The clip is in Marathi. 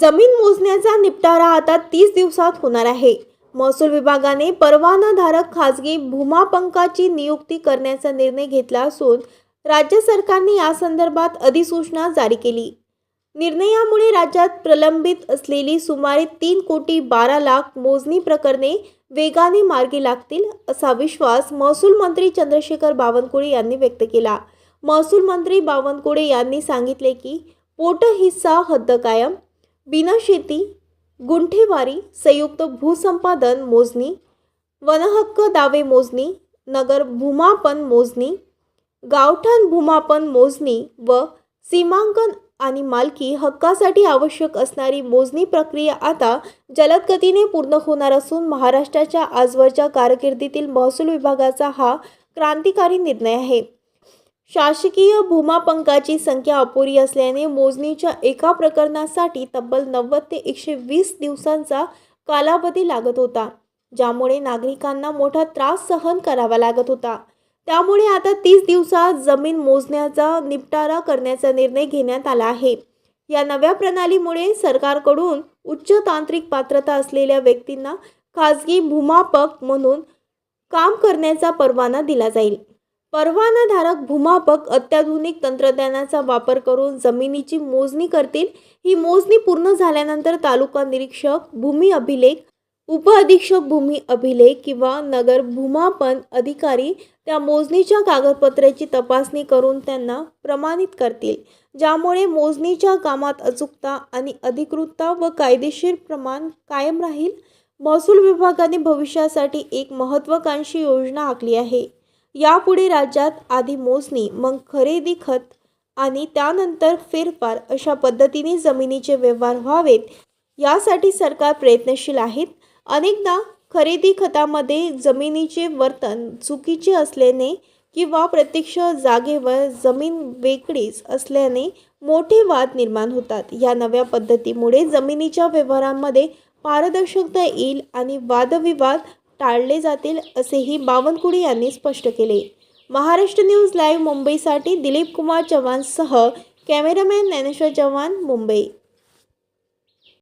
जमीन मोजण्याचा निपटारा आता तीस दिवसात होणार आहे. महसूल विभागाने परवानाधारक खाजगी भूमापंकाची नियुक्ती करण्याचा निर्णय घेतला असून राज्य सरकारने या संदर्भात अधिसूचना जारी केली. निर्णयामुळे राज्यात प्रलंबित असलेली सुमारे तीन कोटी बारा लाख मोजणी प्रकरणे वेगाने मार्गी लागतील असा विश्वास महसूल मंत्री चंद्रशेखर बावनकुळे यांनी व्यक्त केला. महसूल मंत्री बावनकुळे यांनी सांगितले की पोट हिस्सा हद्द कायम बिनशेती गुंठेवारी संयुक्त भूसंपादन मोजणी वनहक्क दावे मोजणी नगर भूमापन मोजणी गावठाण भूमापन मोजणी व सीमांकन आणि मालकी हक्कासाठी आवश्यक असणारी मोजणी प्रक्रिया आता जलद गतीने पूर्ण होणार असून महाराष्ट्राच्या आजवरच्या कारकिर्दीतील महसूल विभागाचा हा क्रांतिकारी निर्णय आहे. शासकीय भूमापंकाची संख्या अपुरी असल्याने मोजणीच्या एका प्रकरणासाठी तब्बल नव्वद ते एकशे वीस दिवसांचा कालावधी लागत होता ज्यामुळे नागरिकांना मोठा त्रास सहन करावा लागत होता. त्यामुळे आता तीस दिवसात जमीन मोजण्याचा निपटारा करण्याचा निर्णय घेण्यात आला आहे. या नव्या प्रणालीमुळे सरकारकडून उच्च तांत्रिक पात्रता असलेल्या व्यक्तींना खाजगी भूमापक म्हणून काम करण्याचा परवाना दिला जाईल. परवानाधारक भूमापक अत्याधुनिक तंत्रज्ञानाचा वापर करून जमिनीची मोजणी करतील. ही मोजणी पूर्ण झाल्यानंतर तालुका निरीक्षक भूमी अभिलेख उपअधीक्षक भूमी अभिलेख किंवा नगर भूमापन अधिकारी त्या मोजणीच्या कागदपत्राची तपासणी करून त्यांना प्रमाणित करतील ज्यामुळे मोजणीच्या कामात अचूकता आणि अधिकृतता व कायदेशीर प्रमाण कायम राहील. महसूल विभागाने भविष्यासाठी एक महत्त्वाकांक्षी योजना आखली आहे. यापुढे राज्यात आधी मोजणी मग खरेदी खत आणि त्यानंतर फेरफार अशा पद्धतीने जमिनीचे व्यवहार व्हावेत. यासाठी सरकार प्रयत्नशील आहेत. अनेकदा खरेदी खतामध्ये जमिनीचे वर्तन चुकीचे असल्याने किंवा प्रत्यक्ष जागेवर जमीन वेगळीच असल्याने मोठे वाद निर्माण होतात. या नव्या पद्धतीमुळे जमिनीच्या व्यवहारांमध्ये पारदर्शकता येईल आणि वादविवाद टाळले जातील असेही बावनकुळे यांनी स्पष्ट केले. महाराष्ट्र न्यूज लाईव्ह मुंबईसाठी दिलीप कुमार चव्हाणसह कॅमेरामॅन ज्ञानेश्वर चव्हाण मुंबई.